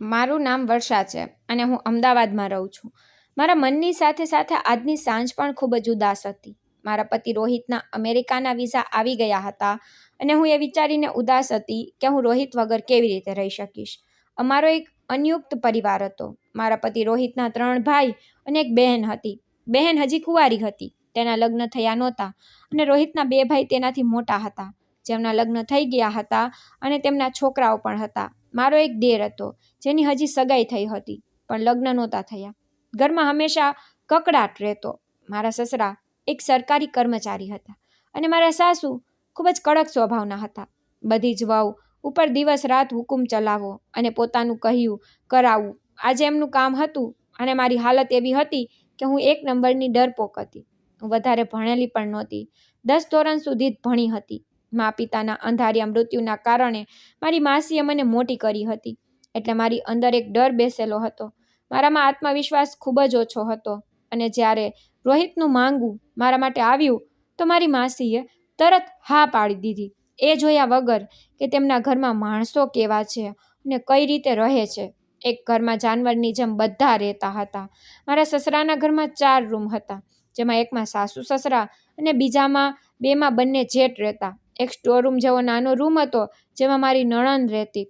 મારું નામ વર્ષા છે અને હું અમદાવાદમાં રહું છું. મારા મનની સાથે સાથે આજની સાંજ પણ ખૂબ જ ઉદાસ હતી. મારા પતિ રોહિતના અમેરિકાના વિઝા આવી ગયા હતા અને હું એ વિચારીને ઉદાસ હતી કે હું રોહિત વગર કેવી રીતે રહી શકીશ. અમારો એક અનયુક્ત પરિવાર હતો. મારા પતિ રોહિતના ત્રણ ભાઈ અને એક બહેન હતી. બહેન હજી કુંવારી હતી. તેના લગ્ન થયા નહોતા અને રોહિતના બે ભાઈ તેનાથી મોટા હતા. જેમના લગ્ન થઈ ગયા હતા અને તેમના છોકરાઓ પણ હતા. મારો એક દેર હતો. જેની હજી સગાઈ થઈ હતી, પણ લગ્ન નહોતા થયા. ઘરમાં હંમેશા કકડાટ રહેતો. મારા સસરા એક સરકારી કર્મચારી હતા અને મારા સાસુ ખૂબ જ કડક સ્વભાવના હતા. બધી જ વહુ ઉપર દિવસ રાત હુકુમ ચલાવો અને પોતાનું કહ્યું કરાવવું આજે એમનું કામ હતું અને મારી હાલત એવી હતી કે હું એક નંબરની ડરપોક હતી. હું વધારે ભણેલી પણ નહોતી. દસ ધોરણ સુધી જ ભણી હતી. મા પિતાના અંધારિયા મૃત્યુના કારણે મારી માસીએ મને મોટી કરી હતી. એટલે મારી અંદર એક ડર બેસેલો હતો. મારામાં આત્મવિશ્વાસ ખૂબ જ ઓછો હતો અને જ્યારે રોહિતનું માંગવું મારા માટે આવ્યું તો મારી માસીએ તરત હા પાડી દીધી. એ જોયા વગર કે તેમના ઘરમાં માણસો કેવા છે અને કઈ રીતે રહે છે. એક ઘરમાં જાનવરની જેમ બધા રહેતા હતા. મારા સસરાના ઘરમાં ચાર રૂમ હતા, જેમાં એકમાં સાસુ સસરા અને બીજામાં બેમાં બંને જેઠ રહેતા. એક સ્ટોર રૂમ જેવો નાનો રૂમ હતો, જેમાં મારી નણંદ રહેતી.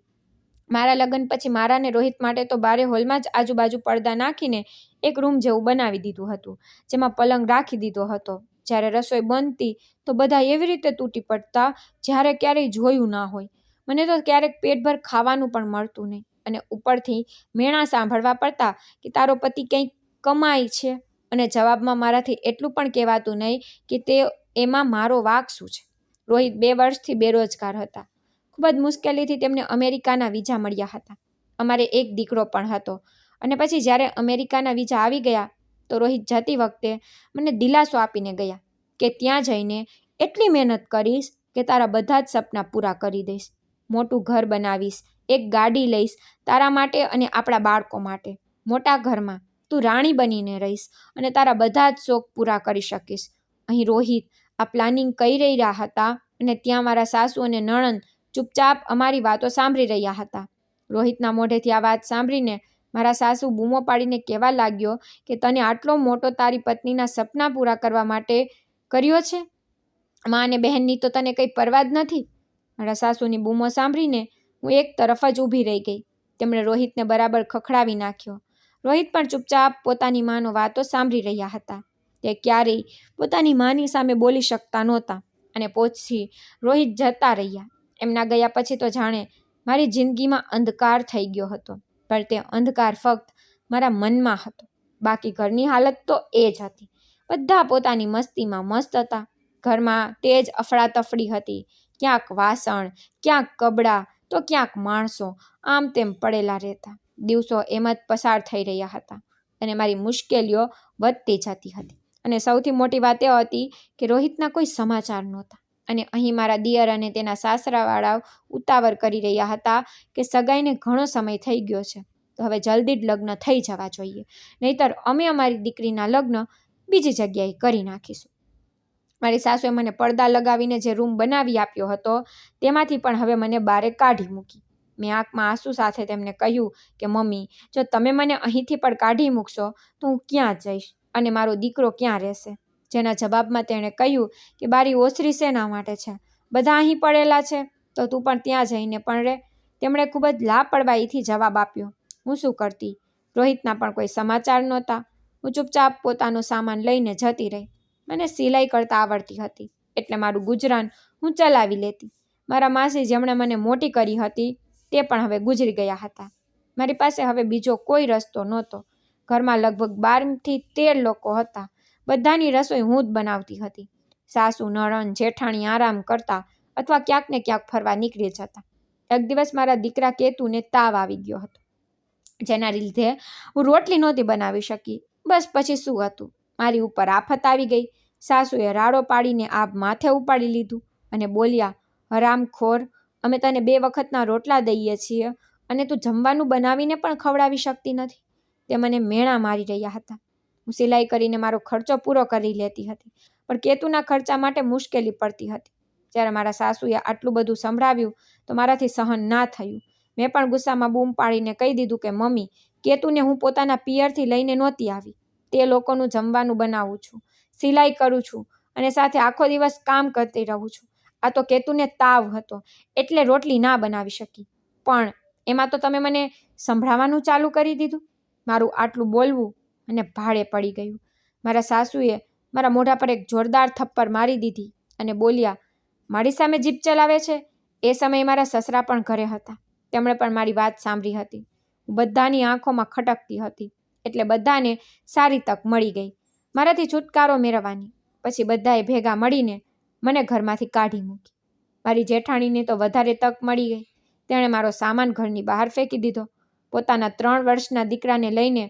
મારા લગ્ન પછી મારા ને રોહિત માટે તો બારે હોલમાં જ આજુબાજુ પડદા નાખીને એક રૂમ જેવું બનાવી દીધું હતું, જેમાં પલંગ રાખી દીધો હતો. જ્યારે રસોઈ બનતી તો બધા એવી રીતે તૂટી પડતા જ્યારે ક્યારેય જોયું ના હોય. મને તો ક્યારેક પેટભર ખાવાનું પણ મળતું નહીં અને ઉપરથી મેણા સાંભળવા પડતા કે તારો પતિ કંઈક કમાય છે અને જવાબમાં મારાથી એટલું પણ કહેવાતું નહીં કે તે એમાં મારો વાક શું છે. રોહિત બે વર્ષથી બેરોજગાર હતા. ખૂબ જ મુશ્કેલીથી તેમને અમેરિકાના વિઝા મળ્યા હતા. અમારે એક દીકરો પણ હતો. અને પછી જ્યારે અમેરિકાના વિઝા આવી ગયા, તો રોહિત જતી વખતે મને દિલાસો આપીને ગયા કે ત્યાં જઈને એટલી મહેનત કરીશ કે તારા બધા જ સપના પૂરા કરી દઈશ. મોટું ઘર બનાવીશ, એક ગાડી લઈશ તારા માટે અને આપણા બાળકો માટે. મોટા ઘરમાં તું રાણી બનીને રહીશ અને તારા બધા જ શોખ પૂરા કરી શકીશ. અહીં રોહિત આ પ્લાનિંગ કરી રહ્યા હતા અને ત્યાં મારા સાસુ અને નણંદ ચૂપચાપ અમારી વાતો સાંભળી રહ્યા હતા. રોહિતના મોઢેથી આ વાત સાંભળીને મારા સાસુ બૂમો પાડીને કહેવા લાગ્યો કે તને આટલો મોટો તારી પત્નીના સપના પૂરા કરવા માટે કર્યો છે? મા અને બહેનની તો તને કંઈ પરવા જ નથી? મારા સાસુની બૂમો સાંભળીને હું એક તરફ જ ઊભી રહી ગઈ. તેમણે રોહિતને બરાબર ખખડાવી નાખ્યો. રોહિત પણ ચૂપચાપ પોતાની માનો વાતો સાંભળી રહ્યા હતા. તે ક્યારેય પોતાની માની સામે બોલી શકતા નહોતા અને પછી રોહિત જતા રહ્યા. એમના ગયા પછી તો જાણે મારી જિંદગીમાં અંધકાર થઈ ગયો હતો. પણ તે અંધકાર ફક્ત મારા મનમાં હતો. બાકી ઘરની હાલત તો એ જ હતી. બધા પોતાની મસ્તીમાં મસ્ત હતા. ઘરમાં તે જ અફડાતફડી હતી. ક્યાંક વાસણ, ક્યાંક કબડા તો ક્યાંક માણસો આમ તેમ પડેલા રહેતા. દિવસો એમ જ પસાર થઈ રહ્યા હતા અને મારી મુશ્કેલીઓ વધતી જતી હતી. અને સૌથી મોટી વાત એ હતી કે રોહિતના કોઈ સમાચાર નહોતા. અને અહીં મારા દિયર અને તેના સાસરાવાળાઓ ઉતાવળ કરી રહ્યા હતા કે સગાઈને ઘણો સમય થઈ ગયો છે. તો હવે જલ્દી જ લગ્ન થઈ જવા જોઈએ. નહીતર અમે અમારી દીકરીના લગ્ન બીજી જગ્યાએ કરી નાખીશું. મારી સાસુએ મને પડદા લગાવીને જે રૂમ બનાવી આપ્યો હતો, તેમાંથી પણ હવે મને બારે કાઢી મૂકી. મેં આંખમાં આંસુ સાથે તેમને કહ્યું કે, મમ્મી, જો તમે મને અહીંથી પણ કાઢી મૂકશો, તો હું ક્યાં જઈશ અને મારો દીકરો ક્યાં રહેશે? જેના જવાબમાં તેણે કહ્યું કે બારી ઓસરી શેના માટે છે. બધા અહીં પડેલા છે, તો તું પણ ત્યાં જઈને પણ રહે તેમણે ખૂબ જ લાપરવાહીથી જવાબ આપ્યો, હું શું કરતી? રોહિતના પણ કોઈ સમાચાર નહોતા. હું ચૂપચાપ પોતાનો સામાન લઈને જતી રહી. મને સિલાઈ કરતા આવડતી હતી, એટલે મારું ગુજરાન હું ચલાવી લેતી. મારા માસી જેમણે મને મોટી કરી હતી, તે પણ હવે ગુજરી ગયા હતા. મારી પાસે હવે બીજો કોઈ રસ્તો નહોતો. ઘરમાં લગભગ બારથી તેર લોકો હતા. બધાની રસોઈ હું જ બનાવતી હતી. સાસુ, નણંદ, જેઠાણી આરામ કરતા અથવા ક્યાંક ને ક્યાંક ફરવા નીકળી જતા. એક દિવસ મારા દીકરા કેતુને તાવ આવી ગયો હતો, જેના લીધે હું રોટલી નહોતી બનાવી શકી. બસ પછી શું હતું? મારી ઉપર આફત આવી ગઈ. સાસુએ રાડો પાડીને આપ માથે ઉપાડી લીધું અને બોલ્યા, હરામખોર, અમે તને બે વખતના રોટલા દઈએ છીએ અને તું જમવાનું બનાવીને પણ ખવડાવી શકતી નથી. તે મને મેણા મારી રહ્યા હતા. હું સિલાઈ કરીને મારો ખર્ચો પૂરો કરી લેતી હતી. પણ કેતુના ખર્ચા માટે મુશ્કેલી પડતી હતી. જ્યારે મારા સાસુએ આટલું બધું સંભળાવ્યું તો મારાથી સહન ના થયું. મેં પણ ગુસ્સામાં બૂમ પાડીને કહી દીધું કે, મમ્મી, કેતુને હું પોતાના પિયરથી લઈને નહોતી આવી. તે લોકોનું જમવાનું બનાવું છું, સિલાઈ કરું છું અને સાથે આખો દિવસ કામ કરતી રહું છું. આ તો કેતુને તાવ હતો, એટલે રોટલી ના બનાવી શકી. પણ એમાં તો તમે મને સંભળાવવાનું ચાલુ કરી દીધું? મારું આટલું બોલવું અને ભાડે પડી ગયું. મારા સાસુએ મારા મોઢા પર એક જોરદાર થપ્પર મારી દીધી અને બોલ્યા, મારી સામે જીપ ચલાવે છે? એ સમયે મારા સસરા પણ ઘરે હતા. તેમણે પણ મારી વાત સાંભળી હતી. બધાની આંખોમાં ખટકતી હતી. એટલે બધાને સારી તક મળી ગઈ. મારાથી છુટકારો મેળવવાની. પછી બધાએ ભેગા મળીને મને ઘરમાંથી કાઢી મૂકી. મારી જેઠાણીને તો વધારે તક મળી ગઈ. તેણે મારો સામાન ઘરની બહાર ફેંકી દીધો. પોતાના ત્રણ વર્ષના દીકરાને લઈને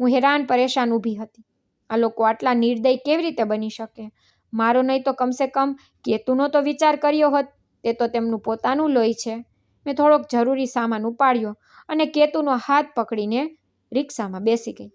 હું હેરાન પરેશાન ઊભી હતી. આ લોકો આટલા નિર્દય કેવી રીતે બની શકે? મારો નહીં તો કમસે કમ કેતુનો તો વિચાર કર્યો હોત, તે તો તેમનું પોતાનું લોહી છે. મેં થોડોક જરૂરી સામાન ઉપાડ્યો અને કેતુનો હાથ પકડીને રિક્ષામાં બેસી ગઈ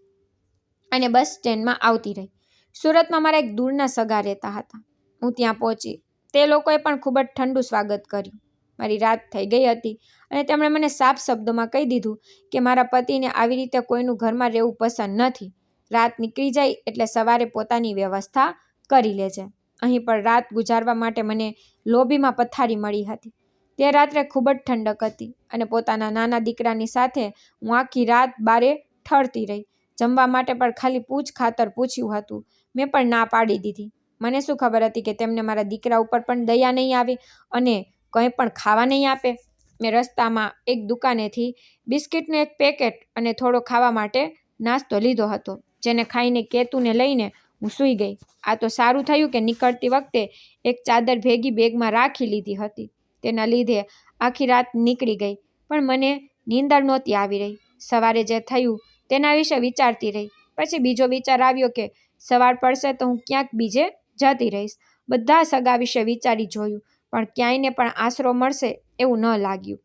અને બસ સ્ટેન્ડમાં આવતી રહી. સુરતમાં મારા એક દૂરના સગા રહેતા હતા. હું ત્યાં પહોંચી. તે લોકોએ પણ ખૂબ જ ઠંડુ સ્વાગત કર્યું. મારી રાત થઈ ગઈ હતી. અને તેમણે મને સાફ શબ્દોમાં કહી દીધું કે મારા પતિને આવી રીતે કોઈનું ઘરમાં રહેવું પસંદ નથી. રાત નીકળી જાય એટલે સવારે પોતાની વ્યવસ્થા કરી લેજે અહીં પણ રાત ગુજારવા માટે મને લોબીમાં પથારી મળી હતી. તે રાત્રે ખૂબ જ ઠંડક હતી અને પોતાના નાના દીકરાની સાથે હું આખી રાત બારે ઠરતી રહી. જમવા માટે પણ ખાલી પૂછ ખાતર પૂછ્યું હતું. મેં પણ ના પાડી દીધી. મને શું ખબર હતી કે તેમને મારા દીકરા ઉપર પણ દયા નહીં આવે અને કંઈ પણ ખાવા નહીં આપે? મેં રસ્તામાં એક દુકાનેથી બિસ્કિટનું એક પેકેટ અને થોડો ખાવા માટે નાસ્તો લીધો હતો, જેને ખાઈને કેતુને લઈને હું સૂઈ ગઈ. આ તો સારું થયું કે નીકળતી વખતે એક ચાદર ભેગી બેગમાં રાખી લીધી હતી. તેના લીધે આખી રાત નીકળી ગઈ, પણ મને નીંદર નહોતી આવી રહી. સવારે જે થયું તેના વિશે વિચારતી રહી. પછી બીજો વિચાર આવ્યો કે સવાર પડશે તો હું ક્યાંક બીજે જતી રહીશ. બધા સગા વિશે વિચારી જોયું. પણ ક્યાંય ને પણ આશરો મળશે એવું ન લાગ્યું.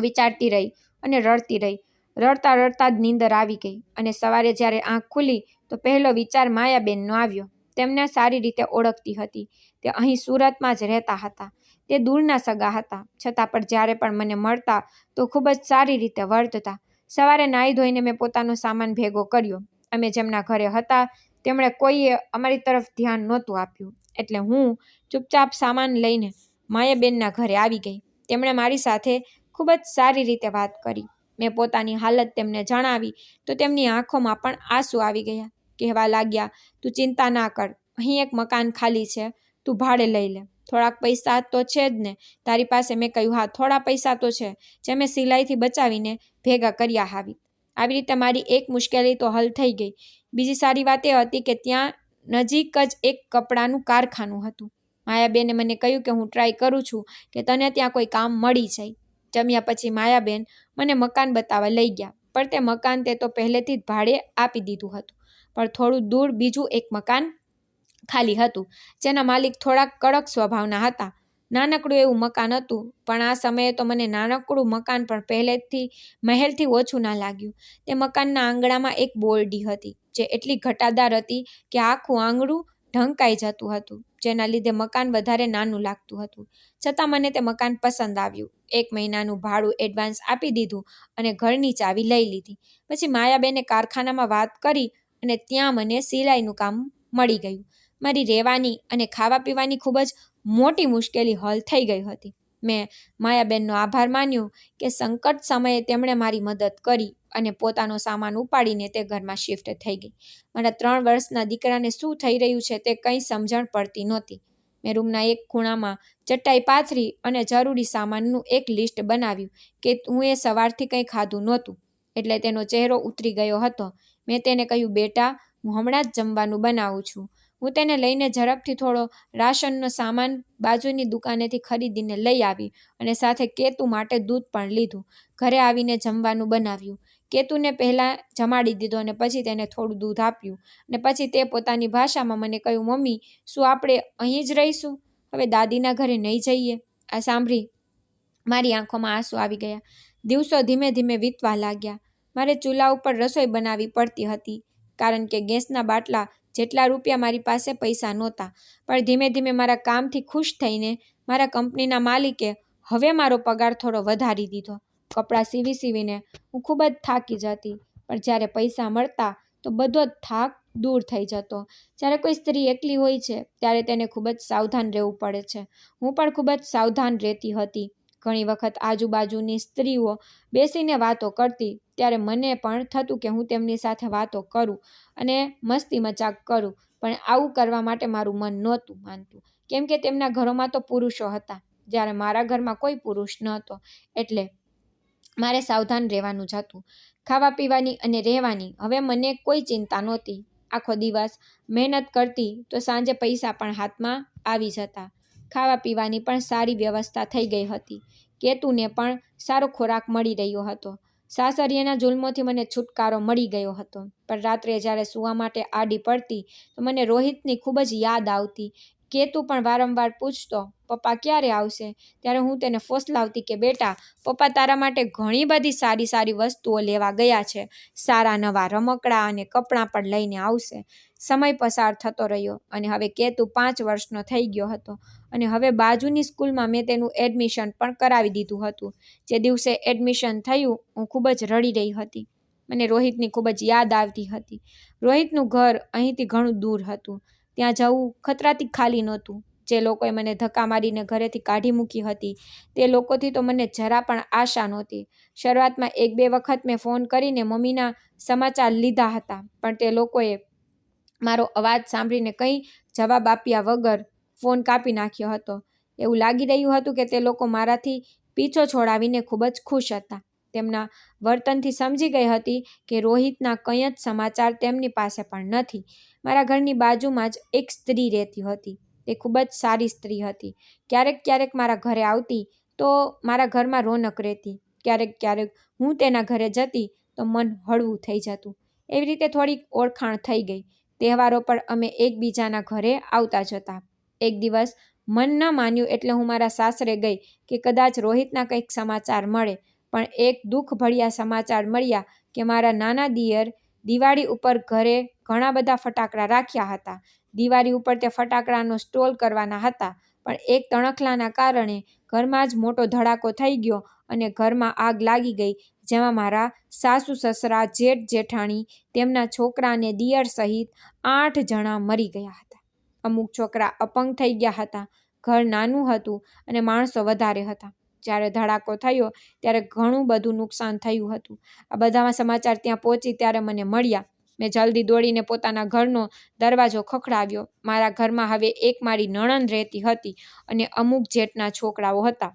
વિચારતી રહી અને રડતી રહી. રડતા રડતા જ નીંદર આવી ગઈ અને સવારે જ્યારે આંખ ખુલી તો પહેલો વિચાર માયાબેનનો આવ્યો. તેમને સારી રીતે ઓળખતી હતી. તે અહીં સુરતમાં જ રહેતા હતા. તે દૂરના સગા હતા. છતાં પણ જ્યારે પણ મને મળતા તો ખૂબ જ સારી રીતે વર્તતા. સવારે નાહી ધોઈને મેં પોતાનો સામાન ભેગો કર્યો. અમે જેમના ઘરે હતા તેમણે કોઈએ અમારી તરફ ધ્યાન નહોતું આપ્યું. એટલે હું ચૂપચાપ સામાન લઈને માયાબેનના ઘરે આવી ગઈ. તેમણે મારી સાથે ખૂબ જ સારી રીતે વાત કરી. મેં પોતાની હાલત તેમને જણાવી તો તેમની આંખોમાં પણ આંસુ આવી ગયા. કહેવા લાગ્યા, તું ચિંતા ના કર. અહીં એક મકાન ખાલી છે. તું ભાડે લઈ લે. થોડાક પૈસા તો છે જ ને. તારી પાસે મેં કહ્યું, હા, થોડા પૈસા તો છે. જે મેં સિલાઈથી બચાવીને ભેગા કર્યા આવી આવી રીતે મારી એક મુશ્કેલી તો હલ થઈ ગઈ. બીજી સારી વાત એ હતી કે ત્યાં નજીક જ એક કપડાનું કારખાનું હતું. માયાબેને મને કહ્યું કે હું ટ્રાય કરું છું કે તને ત્યાં કોઈ કામ મળી જાય. જમ્યા પછી માયાબેન મને મકાન બતાવવા લઈ ગયા, પણ તે મકાન તે તો પહેલેથી જ ભાડે આપી દીધું હતું. પણ થોડું દૂર બીજું એક મકાન ખાલી હતું, જેના માલિક થોડાક કડક સ્વભાવના હતા. નાનકડું એવું મકાન હતું, પણ આ સમયે તો મને નાનકડું મકાન પણ પહેલેથી, મહેલથી ઓછું ના લાગ્યું. તે મકાનના આંગણામાં એક બોરડી હતી, જે એટલી ઘટાદાર હતી કે આખું આંગણું ઢંકાઈ જતું હતું, જેના લીધે મકાન વધારે નાનું લાગતું હતું. છતાં મને તે મકાન પસંદ આવ્યું. એક મહિનાનું ભાડું એડવાન્સ આપી દીધું અને ઘરની ચાવી લઈ લીધી. પછી માયાબેને કારખાનામાં વાત કરી અને ત્યાં મને સિલાઈનું કામ મળી ગયું. મારી રહેવાની અને ખાવા પીવાની ખૂબ જ મોટી મુશ્કેલી હલ થઈ ગઈ હતી. મેં માયાબેનનો આભાર માન્યો કે સંકટ સમયે તેમણે મારી મદદ કરી અને પોતાનો સામાન ઉપાડીને તે ઘરમાં શિફ્ટ થઈ ગઈ. મારા ત્રણ વર્ષના દીકરાને શું થઈ રહ્યું છે તે કંઈ સમજણ પડતી નહોતી. મેં રૂમના એક ખૂણામાં ચટાઈ પાથરી અને જરૂરી સામાનનું એક લિસ્ટ બનાવ્યું કે હું એ સવારથી કંઈ ખાધું નહોતું, એટલે તેનો ચહેરો ઉતરી ગયો હતો. મેં તેને કહ્યું, બેટા, હું હમણાં જ જમવાનું બનાવું છું. હું તેને લઈને ઝડપથી થોડો રાશનનો સામાન બાજુની દુકાનેથી ખરીદીને લઈ આવી અને સાથે કેતુ માટે દૂધ પણ લીધું. ઘરે આવીને જમવાનું બનાવ્યું. કેતુને પહેલાં જમાડી દીધો અને પછી તેને થોડું દૂધ આપ્યું અને પછી તે પોતાની ભાષામાં મને કહ્યું, મમ્મી, શું આપણે અહીં જ રહીશું? હવે દાદીના ઘરે નહીં જઈએ. આ સાંભળી મારી આંખોમાં આંસુ આવી ગયા. દિવસો ધીમે ધીમે વીતવા લાગ્યા. મારે ચૂલા ઉપર રસોઈ બનાવવી પડતી હતી કારણ કે ગેસના બાટલા જેટલા રૂપિયા મારી પાસે પૈસા નહોતા. પણ ધીમે ધીમે મારા કામથી ખુશ થઈને મારા કંપનીના માલિકે હવે મારો પગાર થોડો વધારી દીધો. કપડાં સીવી સીવીને હું ખૂબ જ થાકી જતી. પણ જ્યારે પૈસા મળતા તો બધો જ થાક દૂર થઈ જતો. જ્યારે કોઈ સ્ત્રી એકલી હોય છે, ત્યારે તેને ખૂબ જ સાવધાન રહેવું પડે છે. હું પણ ખૂબ જ સાવધાન રહેતી હતી. ઘણી વખત આજુબાજુની સ્ત્રીઓ બેસીને વાતો કરતી, ત્યારે મને પણ થતું કે હું તેમની સાથે વાતો કરું અને મસ્તી મજાક કરું, પણ આવું કરવા માટે મારું મન નહોતું માનતું. કેમ કે તેમના ઘરોમાં તો પુરુષો હતા, જ્યારે મારા ઘરમાં કોઈ પુરુષ નહોતો, એટલે મારે સાવધાન રહેવાનું જ હતું. ખાવા પીવાની અને રહેવાની, હવે મને કોઈ ચિંતા નહોતી. આખો દિવસ મહેનત કરતી તો સાંજે પૈસા પણ હાથમાં આવી જતા. ખાવા પીવાની પણ સારી વ્યવસ્થા થઈ ગઈ હતી. કેતુને પણ સારો ખોરાક મળી રહ્યો હતો. સાસરિયાના જુલ્મોથી મને છુટકારો મળી ગયો હતો. પણ રાત્રે જ્યારે સૂવા માટે આડી પડતી, તો મને રોહિતની ખૂબ જ યાદ આવતી. કેતુ પણ વારંવાર પૂછતો, પપ્પા ક્યારે આવશે ત્યારે હું તેને ફોસલાવતી કે, બેટા, પપ્પા તારા માટે ઘણી બધી સારી સારી વસ્તુઓ લેવા ગયા છે. સારા નવા રમકડા અને કપડાં પણ લઈને આવશે. સમય પસાર થતો રહ્યો અને હવે કેતુ પાંચ વર્ષનો થઈ ગયો હતો. અને હવે બાજુની સ્કૂલમાં મેં તેનું એડમિશન પણ કરાવી દીધું હતું. જે દિવસે એડમિશન થયું, હું ખૂબ જ રડી રહી હતી. મને રોહિતની ખૂબ જ યાદ આવતી હતી. રોહિતનું ઘર અહીંથી ઘણું દૂર હતું. ત્યાં જવું ખતરાથી ખાલી નહોતું. જે લોકોએ મને ધક્કા મારીને ઘરેથી કાઢી મૂકી હતી, તે લોકોથી તો મને જરા પણ આશા નહોતી. શરૂઆતમાં એક બે વખત મેં ફોન કરીને મમ્મીના સમાચાર લીધા હતા, પણ તે લોકોએ મારો અવાજ સાંભળીને કંઈ જવાબ આપ્યા વગર ફોન કાપી નાખ્યો હતો. એવું લાગી રહ્યું હતું કે તે લોકો મારાથી પીછો છોડાવીને ખૂબ જ ખુશ હતા. તેમના વર્તનથી સમજી ગઈ હતી કે રોહિતના કંઈ જ સમાચાર તેમની પાસે પણ નથી. મારા ઘરની બાજુમાં જ એક સ્ત્રી રહેતી હતી. તે ખૂબ જ સારી સ્ત્રી હતી. ક્યારેક ક્યારેક મારા ઘરે આવતી તો મારા ઘરમાં રોનક રહેતી. ક્યારેક ક્યારેક હું તેના ઘરે જતી તો મન હળવું થઈ જતું. એવી રીતે થોડીક ઓળખાણ થઈ ગઈ. તહેવારો પર અમે એકબીજાના ઘરે આવતા જતા. એક દિવસ, મન ન માન્યું એટલે હું મારા સાસરે ગઈ કે કદાચ રોહિતના કંઈક સમાચાર મળે. પણ એક દુઃખ ભર્યા સમાચાર મળ્યા કે મારા નાના દિયર દિવાળી ઉપર ઘરે ઘણા બધા ફટાકડા રાખ્યા હતા. દિવાળી ઉપર તે ફટાકડાનો સ્ટોલ કરવાના હતા, પણ એક તણખલાના કારણે ઘરમાં જ મોટો ધડાકો થઈ ગયો અને ઘરમાં આગ લાગી ગઈ, જેમાં મારા સાસુ, સસરા, જેઠ, જેઠાણી તેમના છોકરાને દિયર સહિત આઠ જણા મરી ગયા હતા. અમુક છોકરા અપંગ થઈ ગયા હતા. ઘર નાનું હતું અને માણસો વધારે હતા. જ્યારે ધડાકો થયો ત્યારે ઘણું બધું નુકસાન થયું હતું. આ બધામાં સમાચાર ત્યાં પહોંચી ત્યારે મને મળ્યા. મેં જલ્દી દોડીને પોતાના ઘરનો દરવાજો ખખડાવ્યો. મારા ઘરમાં હવે એક મારી નણંદ રહેતી હતી અને અમુક જેટના છોકરાઓ હતા.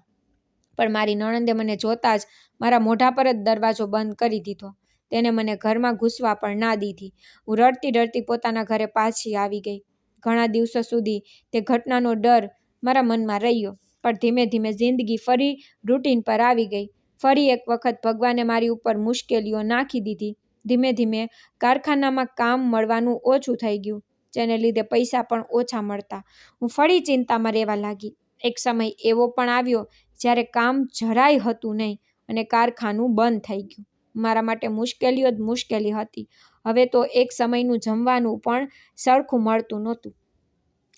પણ મારી નણંદે મને જોતાં જ મારા મોઢા પર જ દરવાજો બંધ કરી દીધો. તેને મને ઘરમાં ઘૂસવા પણ ના દીધી. હું રડતી રડતી પોતાના ઘરે પાછી આવી ગઈ. ઘણા દિવસો સુધી તે ઘટનાનો ડર મારા મનમાં રહ્યો. પણ ધીમે ધીમે જિંદગી ફરી રૂટીન પર આવી ગઈ. ફરી એક વખત ભગવાને મારી ઉપર મુશ્કેલીઓ નાખી દીધી. ધીમે ધીમે કારખાનામાં કામ મળવાનું ઓછું થઈ ગયું, જેને લીધે પૈસા પણ ઓછા મળતા. હું ફરી ચિંતામાં રહેવા લાગી. એક સમય એવો પણ આવ્યો જ્યારે કામ જરાય હતું નહીં અને કારખાનું બંધ થઈ ગયું. મારા માટે મુશ્કેલીઓ જ મુશ્કેલી હતી. હવે તો એક સમયનું જમવાનું પણ સરખું મળતું નહોતું.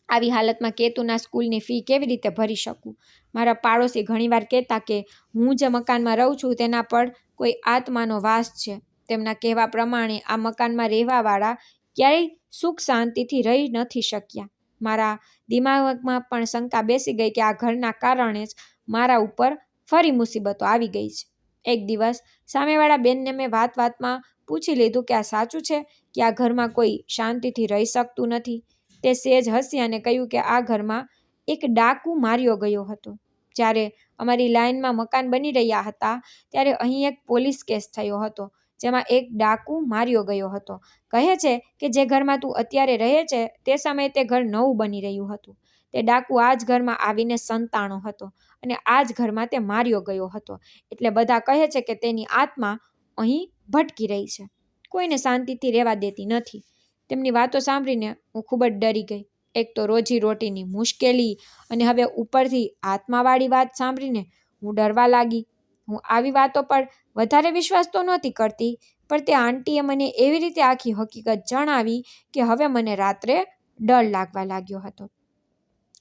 આવી હાલતમાં કેતુના સ્કૂલની ફી કેવી રીતે ભરી શકું? મારા પાડોશી ઘણીવાર કહેતા કે હું જે મકાનમાં રહું છું તેના પર કોઈ આત્માનો વાસ છે. તેમના કહેવા પ્રમાણે આ મકાનમાં રહેવાવાળા ક્યારેય સુખ શાંતિથી રહી નથી શક્યા. મારા દિમાગમાં પણ શંકા બેસી ગઈ કે આ ઘરના કારણે જ મારા ઉપર ફરી મુસીબતો આવી ગઈ છે. એક દિવસ સામેવાળા બેનને મેં વાત વાતમાં પૂછી લીધું કે આ સાચું છે કે આ ઘરમાં કોઈ શાંતિથી રહી શકતું નથી? તે સેજ હસી અને કહ્યું કે આ ઘરમાં એક ડાકુ માર્યો ગયો હતો. જ્યારે અમારી લાઇનમાં મકાન બની રહ્યા હતા, ત્યારે અહીં એક પોલીસ કેસ થયો હતો, જેમાં એક ડાકુ માર્યો ગયો હતો. કહે છે કે જે ઘરમાં તું અત્યારે રહે છે, તે સમયે તે ઘર નવું બની રહ્યું હતું. તે ડાકુ આ જ ઘરમાં આવીને સંતાણો હતો. અને આ જ ઘરમાં તે માર્યો ગયો હતો. એટલે બધા કહે છે કે તેની આત્મા અહીં ભટકી રહી છે. કોઈને શાંતિથી રહેવા દેતી નથી. તેમની વાતો સાંભળીને હું ખૂબ જ ડરી ગઈ. એક તો રોજી રોટીની મુશ્કેલી અને હવે ઉપરથી આત્માવાળી વાત સાંભળીને હું ડરવા લાગી. હું આવી વાતો પર વધારે વિશ્વાસ તો નહોતી કરતી, પણ તે આંટીએ મને એવી રીતે આખી હકીકત જણાવી કે હવે મને રાત્રે ડર લાગવા લાગ્યો હતો.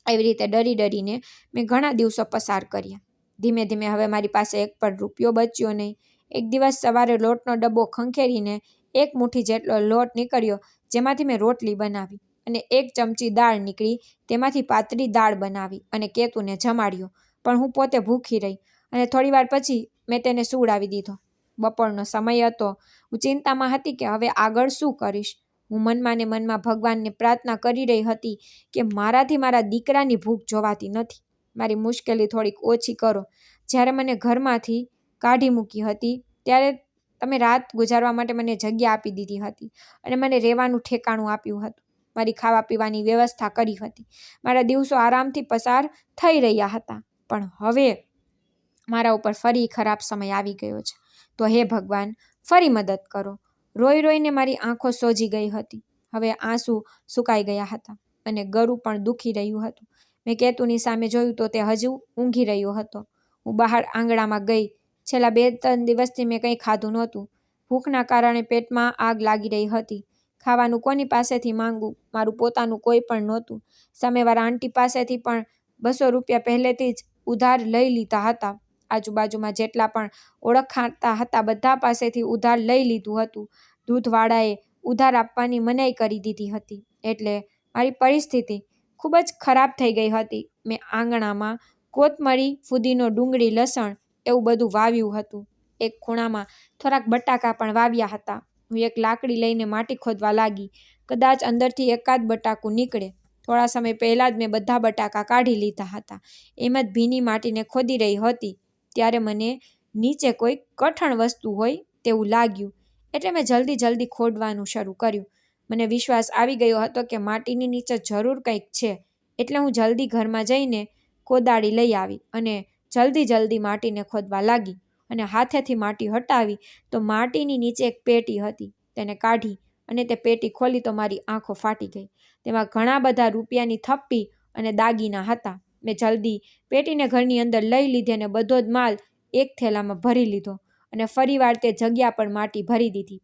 એવી રીતે ડરી ડરીને મેં ઘણા દિવસો પસાર કર્યા. ધીમે ધીમે હવે મારી પાસે એક પણ રૂપિયો બચ્યો નહીં. એક દિવસ સવારે લોટનો ડબ્બો ખંખેરીને એક મુઠ્ઠી જેટલો લોટ નીકળ્યો, જેમાંથી મેં રોટલી બનાવી અને એક ચમચી દાળ નીકળી, તેમાંથી પાતળી દાળ બનાવી અને કેતુને જમાડ્યો. પણ હું પોતે ભૂખી રહી અને થોડીવાર પછી મેં તેને સુવડાવી દીધો. બપોરનો સમય હતો. હું ચિંતામાં હતી કે હવે આગળ શું કરીશ. હું મનમાં ને મનમાં ભગવાનને પ્રાર્થના કરી રહી હતી કે મારાથી મારા દીકરાની ભૂખ જોવાતી નથી. મારી મુશ્કેલી થોડીક ઓછી કરો. જ્યારે મને ઘરમાંથી કાઢી મૂકી હતી, ત્યારે તમે રાત ગુજારવા માટે મને જગ્યા આપી દીધી હતી અને મને રહેવાનું ઠેકાણું આપ્યું હતું. મારી ખાવા પીવાની વ્યવસ્થા કરી હતી. મારા દિવસો આરામથી પસાર થઈ રહ્યા હતા. પણ હવે મારા ઉપર ફરી ખરાબ સમય આવી ગયો છે. તો હે ભગવાન, ફરી મદદ કરો. રોઈ રોઈને મારી આંખો સોજી ગઈ હતી. હવે આંસુ સુકાઈ ગયા હતા અને ગરુ પણ દુખી રહ્યું હતું. મેં કેતુની સામે જોયું તો તે હજુ ઊંઘી રહ્યો હતો. હું બહાર આંગણામાં ગઈ. છેલ્લા બે ત્રણ દિવસથી મેં કંઈ ખાધું નહોતું. ભૂખના કારણે પેટમાં આગ લાગી રહી હતી. ખાવાનું કોની પાસેથી માંગવું મારું પોતાનું કોઈ પણ નહોતું. સામેવાળા આંટી પાસેથી પણ બસો રૂપિયા પહેલેથી જ ઉધાર લઈ લીધા હતા. આજુબાજુમાં જેટલા પણ ઓળખાતા હતા બધા પાસેથી ઉધાર લઈ લીધું હતું. દૂધવાળાએ ઉધાર આપવાની મનાઈ કરી દીધી હતી. એટલે મારી પરિસ્થિતિ ખૂબ જ ખરાબ થઈ ગઈ હતી. મેં આંગણામાં કોથમરી ફુદીનો ડુંગળી, લસણ એવું બધું વાવ્યું હતું. એક ખૂણામાં થોડાક બટાકા પણ વાવ્યા હતા. હું એક લાકડી લઈને માટી ખોદવા લાગી. કદાચ અંદરથી એકાદ બટાકું નીકળે. થોડા સમય પહેલાં જ મેં બધા બટાકા કાઢી લીધા હતા. એમ જ ભીની માટીને ખોદી રહી હતી. ત્યારે મને નીચે કોઈ કઠણ વસ્તુ હોય તેવું લાગ્યું. એટલે મેં જલ્દી જલ્દી ખોદવાનું શરૂ કર્યું. મને વિશ્વાસ આવી ગયો હતો કે માટીની નીચે જરૂર કંઈક છે, એટલે હું જલ્દી ઘરમાં જઈને કોદાળી લઈ આવી અને જલ્દી જલ્દી માટીને ખોદવા લાગી અને હાથેથી માટી હટાવી તો માટીની નીચે એક પેટી હતી. તેને કાઢી અને તે પેટી ખોલી તો મારી આંખો ફાટી ગઈ. તેમાં ઘણા બધા રૂપિયાની થપ્પી અને દાગીના હતા. મેં જલ્દી પેટીને ઘરની અંદર લઈ લીધી અને બધો જ માલ એક થેલામાં ભરી લીધો અને ફરીવાર તે જગ્યા પર માટી ભરી દીધી.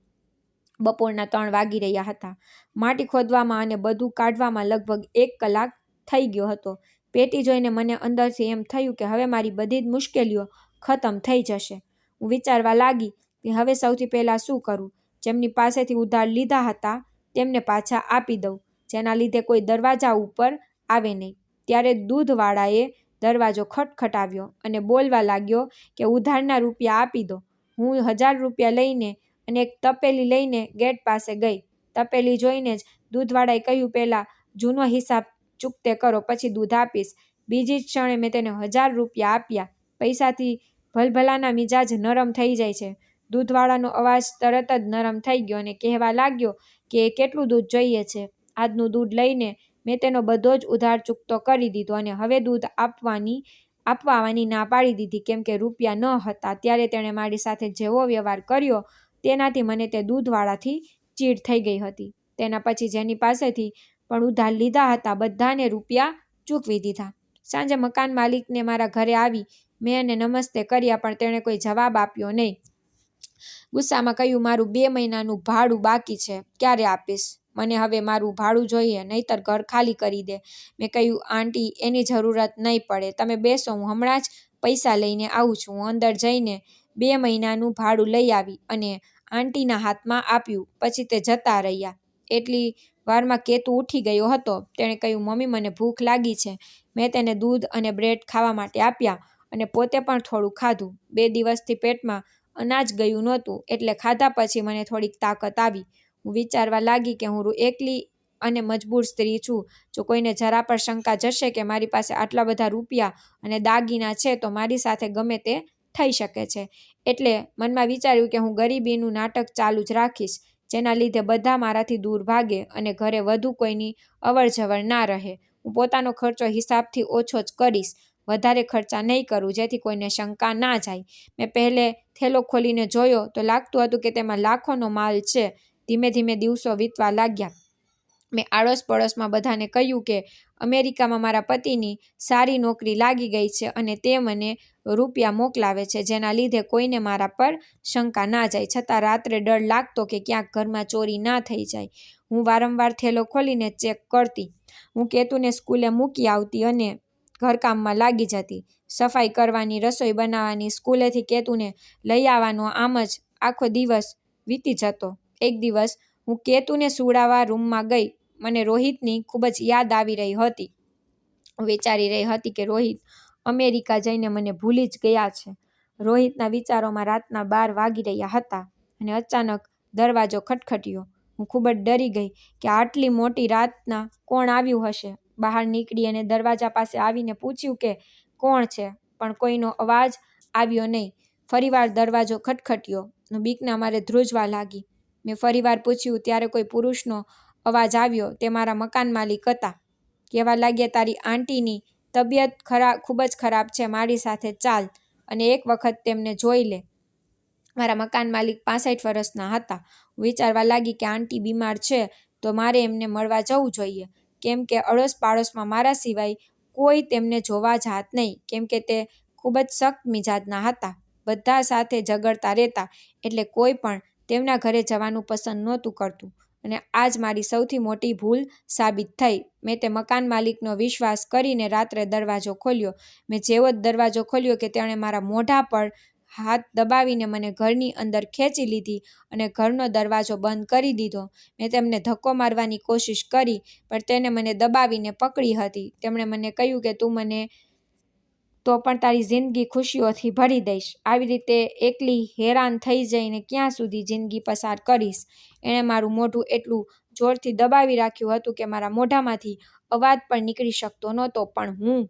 બપોરના ત્રણ વાગી રહ્યા હતા. માટી ખોદવામાં અને બધું કાઢવામાં લગભગ એક કલાક થઈ ગયો હતો. પેટી જોઈને મને અંદરથી એમ થયું કે હવે મારી બધી જ મુશ્કેલીઓ ખતમ થઈ જશે. હું વિચારવા લાગી કે હવે સૌથી પહેલાં શું કરું? જેમની પાસેથી ઉધાર લીધા હતા તેમને પાછા આપી દઉં, જેના લીધે કોઈ દરવાજા ઉપર આવે નહીં. ત્યારે દૂધવાળાએ દરવાજો ખટખટાવ્યો અને બોલવા લાગ્યો કે, ઉધારના રૂપિયા આપી દો. હું હજાર રૂપિયા લઈને અને એક તપેલી લઈને ગેટ પાસે ગઈ. તપેલી જોઈને જ દૂધવાળાએ કહ્યું, પહેલાં જૂનો હિસાબ ચૂકતે કરો, પછી દૂધ આપીશ. બીજી જ ક્ષણે મેં તેને હજાર રૂપિયા આપ્યા. પૈસાથી ભલભલાના મિજાજ નરમ થઈ જાય છે. દૂધવાળાનો અવાજ તરત જ નરમ થઈ ગયો અને કહેવા લાગ્યો કે કેટલું દૂધ જોઈએ છે? આજનું દૂધ લઈને મેં તેનો બધો જ ઉધાર ચૂકતો કરી દીધો અને હવે દૂધ આપવાની આપવાની ના પાડી દીધી, કેમ કે રૂપિયા ન હતા. ત્યારે તેણે મારી સાથે જેવો વ્યવહાર કર્યો, તેનાથી મને તે દૂધવાળાથી ચીડ થઈ ગઈ હતી. તેના પછી જેની પાસેથી પણ ઉધાર લીધા હતા, બધાને રૂપિયા ચૂકવી દીધા. સાંજે મકાન માલિકને મારા ઘરે આવી, મેં એને નમસ્તે કર્યા, પણ તેણે કોઈ જવાબ આપ્યો નહીં. ગુસ્સામાં કહ્યું, મારું બે મહિનાનું ભાડું બાકી છે. ક્યારે આપીશ? મને હવે મારું ભાડું જોઈએ, નહીતર ઘર ખાલી કરી દે. મેં કહ્યું, આંટી, એની જરૂરત નહીં પડે. તમે બેસો, હું હમણાં જ પૈસા લઈને આવું છું. હું અંદર જઈને બે મહિનાનું ભાડું લઈ આવી અને આંટીના હાથમાં આપ્યું. પછી તે જતા રહ્યા. એટલી વારમાં કેતુ ઉઠી ગયો હતો. તેણે કહ્યું, મમ્મી, મને ભૂખ લાગી છે. મેં તેને દૂધ અને બ્રેડ ખાવા માટે આપ્યા અને પોતે પણ થોડું ખાધું. બે દિવસથી પેટમાં અનાજ ગયું નહોતું એટલે ખાધા પછી મને થોડીક તાકાત આવી. હું વિચારવા લાગી કે હું એકલી અને મજબૂર સ્ત્રી છું. જો કોઈને જરા પણ શંકા જશે કે મારી પાસે આટલા બધા રૂપિયા અને દાગીના છે, તો મારી સાથે ગમે તે થઈ શકે છે. એટલે મનમાં વિચાર્યું કે હું ગરીબીનું નાટક ચાલુ જ રાખીશ, જેના લીધે બધા મારાથી દૂર ભાગે અને ઘરે વધુ કોઈની અવર જવર ના રહે. હું પોતાનો ખર્ચો હિસાબથી ઓછો જ કરીશ, વધારે ખર્ચા નહીં કરું, જેથી કોઈને શંકા ના જાય. મેં પહેલે થેલો ખોલીને જોયો તો લાગતું હતું કે તેમાં લાખોનો માલ છે ધીમે ધીમે દિવસો વીતવા લાગ્યા. મેં આડોશ પડોશમાં બધાને કહ્યું કે, અમેરિકામાં મારા પતિની સારી નોકરી લાગી ગઈ છે અને તે મને રૂપિયા મોકલાવે છે, જેના લીધે કોઈને મારા પર શંકા ના જાય. છતાં રાત્રે ડર લાગતો કે ક્યાંક ઘરમાં ચોરી ના થઈ જાય. હું વારંવાર થેલો ખોલીને ચેક કરતી. હું કેતુને સ્કૂલે મૂકી આવતી અને ઘરકામમાં લાગી જતી. સફાઈ કરવાની રસોઈ બનાવવાની સ્કૂલેથી કેતુને લઈ આવવાનો આમ જ આખો દિવસ વીતી જતો. એક દિવસ હું કેતુને સુવડાવવા રૂમમાં ગઈ મને રોહિતની ખૂબ જ યાદ આવી રહી હતી. વિચારી રહી હતી કે રોહિત અમેરિકા જઈને મને ભૂલી જ ગયા છે. રોહિતના વિચારોમાં રાતના બાર વાગી રહ્યા હતા અને અચાનક દરવાજો ખટખટ્યો. હું ખૂબ જ ડરી ગઈ કે આટલી મોટી રાતના કોણ આવ્યું હશે? બહાર નીકળી અને દરવાજા પાસે આવીને પૂછ્યું કે કોણ છે? પણ કોઈનો અવાજ આવ્યો નહીં. ફરીવાર દરવાજો ખટખટ્યો. બીકના મારે ધ્રુજવા લાગી. મેં ફરીવાર પૂછ્યું, ત્યારે કોઈ પુરુષનો અવાજ આવ્યો? તે મારા મકાન માલિક હતા. કહેવા લાગ્યા, તારી આંટીની તબિયત ખરા, ખૂબ જ ખરાબ છે. મારી સાથે ચાલ અને એક વખત તેમને જોઈ લે. મારા મકાન માલિક પાસઠ વર્ષના હતા. વિચારવા લાગી કે આંટી બીમાર છે, તો મારે એમને મળવા જવું જોઈએ. કેમ કે અડોશ પાડોશમાં મારા સિવાય કોઈ તેમને જોવા જાત નહીં. કેમ કે તે ખૂબ જ સખ્ત મિજાજના હતા. બધા સાથે ઝઘડતા રહેતા. એટલે કોઈ પણ તેમના ઘરે જવાનું પસંદ નહોતું કરતું અને આજ મારી સૌથી મોટી ભૂલ સાબિત થઈ. મેં તે મકાન માલિકનો વિશ્વાસ કરીને રાત્રે દરવાજો ખોલ્યો. મેં જેવો જ દરવાજો ખોલ્યો કે તેણે મારા મોઢા પર હાથ દબાવીને મને ઘરની અંદર ખેંચી લીધી અને ઘરનો દરવાજો બંધ કરી દીધો. મેં તેમને ધક્કો મારવાની કોશિશ કરી, પણ તેને મને દબાવીને પકડી હતી. તેમણે મને કહ્યું કે તું મને તો પણ તારી જિંદગી ખુશીઓથી ભરી દઈશ. આવી રીતે એકલી હેરાન થઈ જઈને ક્યાં સુધી જિંદગી પસાર કરીશ? એણે મારું મોઢું એટલું જોરથી દબાવી રાખ્યું હતું કે મારા મોઢામાંથી અવાજ પણ નીકળી શકતો નહોતો, પણ હું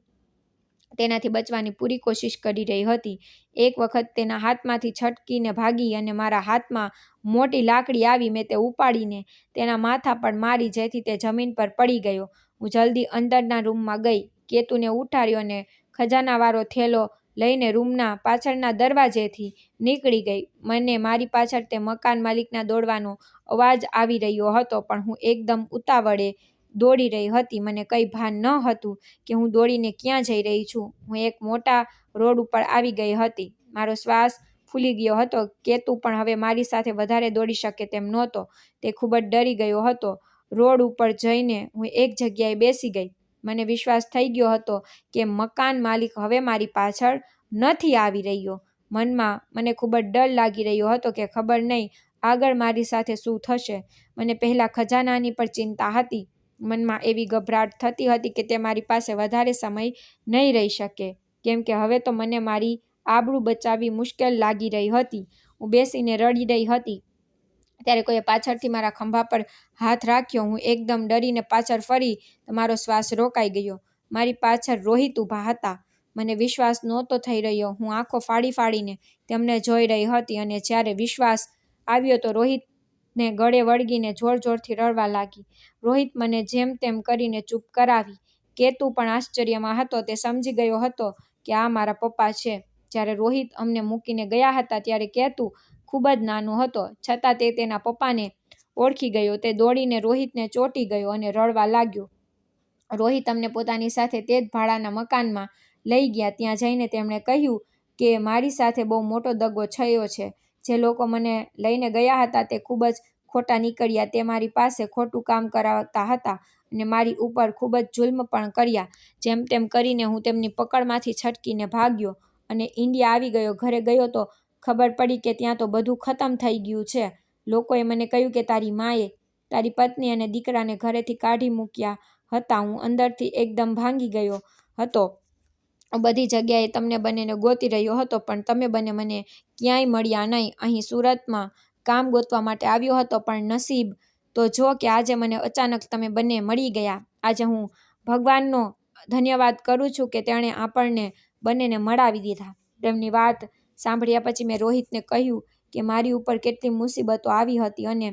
તેનાથી બચવાની પૂરી કોશિશ કરી રહી હતી. એક વખત તેના હાથમાંથી છટકીને ભાગી અને મારા હાથમાં મોટી લાકડી આવી મેં તે ઉપાડીને તેના માથા પર મારી જેથી તે જમીન પર પડી ગયો. હું જલ્દી અંદરના રૂમમાં ગઈ. કેતુને ઉઠાર્યો અને ખજાનાવાળો થેલો લઈને રૂમના પાછળના દરવાજેથી નીકળી ગઈ. મને મારી પાછળ તે મકાન માલિકના દોડવાનો અવાજ આવી રહ્યો હતો, પણ હું એકદમ ઉતાવળે દોડી રહી હતી. મને કંઈ ભાન ન હતું કે હું દોડીને ક્યાં જઈ રહી છું. હું એક મોટા રોડ ઉપર આવી ગઈ હતી. મારો શ્વાસ ફૂલી ગયો હતો. કેતુ પણ હવે મારી સાથે વધારે દોડી શકે તેમ નહોતો. તે ખૂબ જ ડરી ગયો હતો. રોડ ઉપર જઈને હું એક જગ્યાએ બેસી ગઈ. મને વિશ્વાસ થઈ ગયો હતો કે મકાન માલિક હવે મારી પાછળ નથી આવી રહ્યો. મનમાં મને ખૂબ જ ડર લાગી રહ્યો હતો કે ખબર નહીં આગળ મારી સાથે શું થશે. મને પહેલાં ખજાનાની પણ ચિંતા હતી. મનમાં એવી ગભરાટ થતી હતી કે તે મારી પાસે વધારે સમય નહીં રહી શકે. કેમ કે હવે તો મને મારી આબરૂ બચાવવી મુશ્કેલ લાગી રહી હતી. હું બેસીને રડી રહી હતી. ત્યારે કોઈએ પાછળથી મારા ખંભા પર હાથ રાખ્યો, હું એકદમ ડરીને પાછળ ફરી, તો મારો શ્વાસ રોકાઈ ગયો. મારી પાછળ રોહિત ઊભા હતા. મને વિશ્વાસ નહોતો થઈ રહ્યો. હું આંખો ફાડી ફાડીને તેમને જોઈ રહી હતી અને જ્યારે વિશ્વાસ આવ્યો તો રોહિતને ગળે વળગીને જોર જોરથી રડવા લાગી. રોહિત મને જેમ તેમ કરીને ચૂપ કરાવી. કેતુ પણ આશ્ચર્યમાં હતો. તે સમજી ગયો હતો કે આ મારા પપ્પા છે. જ્યારે રોહિત અમને મૂકીને ગયા હતા ત્યારે કેતુ ખૂબ જ નાનો હતો. છતાં તે તેના પપ્પાને ઓળખી ગયો. તે દોડીને રોહિતને ચોંટી ગયો અને રડવા લાગ્યો. રોહિત અમને પોતાની સાથે તે જ ભાડાના મકાનમાં લઈ ગયા. ત્યાં જઈને તેમણે કહ્યું કે, મારી સાથે બહુ મોટો દગો થયો છે. જે લોકો મને લઈને ગયા હતા તે ખૂબ જ ખોટા નીકળ્યા. તે મારી પાસે ખોટું કામ કરાવતા હતા અને મારી ઉપર ખૂબ જ જુલ્મ પણ કર્યા. જેમ તેમ કરીને હું તેમની પકડમાંથી છટકીને ભાગ્યો અને ઇન્ડિયા આવી ગયો. ઘરે ગયો તો ખબર પડી કે ત્યાં તો બધું ખતમ થઈ ગયું છે. લોકોએ મને કહ્યું કે તારી માએ તારી પત્ની અને દીકરાને ઘરેથી કાઢી મૂક્યા હતા. હું અંદરથી એકદમ ભાંગી ગયો હતો. બધી જગ્યાએ તમને બંનેને ગોતી રહ્યો હતો, પણ તમે બંને મને ક્યાંય મળ્યા નહીં. અહીં સુરતમાં કામ ગોતવા માટે આવ્યો હતો, પણ નસીબ તો જો કે આજે મને અચાનક તમે બંને મળી ગયા. આજે હું ભગવાનનો ધન્યવાદ કરું છું કે તેણે આપણને બંનેને મળાવી દીધા. તેમની વાત સાંભળ્યા પછી મેં રોહિતને કહ્યું કે મારી ઉપર કેટલી મુસીબતો આવી હતી અને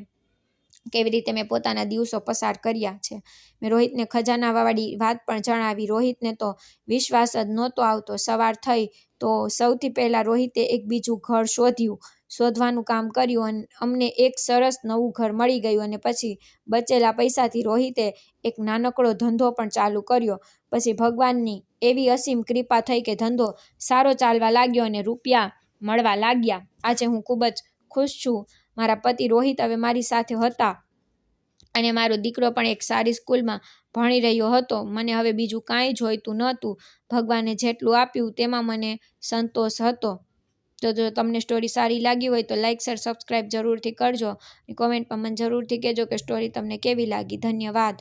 કેવી રીતે મેં પોતાના દિવસો પસાર કર્યા છે. મેં રોહિતને ખજાનાવાળી વાત પણ જણાવી. રોહિતને તો વિશ્વાસ જ નહોતો આવતો. સવાર થઈ તો સૌથી પહેલાં રોહિતે એક બીજું ઘર શોધ્યું. શોધવાનું કામ કર્યું અને અમને એક સરસ નવું ઘર મળી ગયું અને પછી બચેલા પૈસાથી રોહિતે એક નાનકડો ધંધો પણ ચાલુ કર્યો. પછી ભગવાનની એવી અસીમ કૃપા થઈ કે ધંધો સારો ચાલવા લાગ્યો અને રૂપિયા મળવા લાગ્યા. આજે હું ખૂબ જ ખુશ છું. મારા પતિ રોહિત હવે મારી સાથે હતા અને મારો દીકરો પણ એક સારી સ્કૂલમાં ભણી રહ્યો હતો. મને હવે બીજું કાંઈ જોઈતું નહોતું. ભગવાને જેટલું આપ્યું તેમાં મને સંતોષ હતો. તો જો તમને સ્ટોરી સારી લાગી હોય તો લાઇક શેર સબસ્ક્રાઈબ જરૂરથી કરજો કોમેન્ટમાં મને જરૂરથી કહેજો કે સ્ટોરી તમને કેવી લાગી. ધન્યવાદ.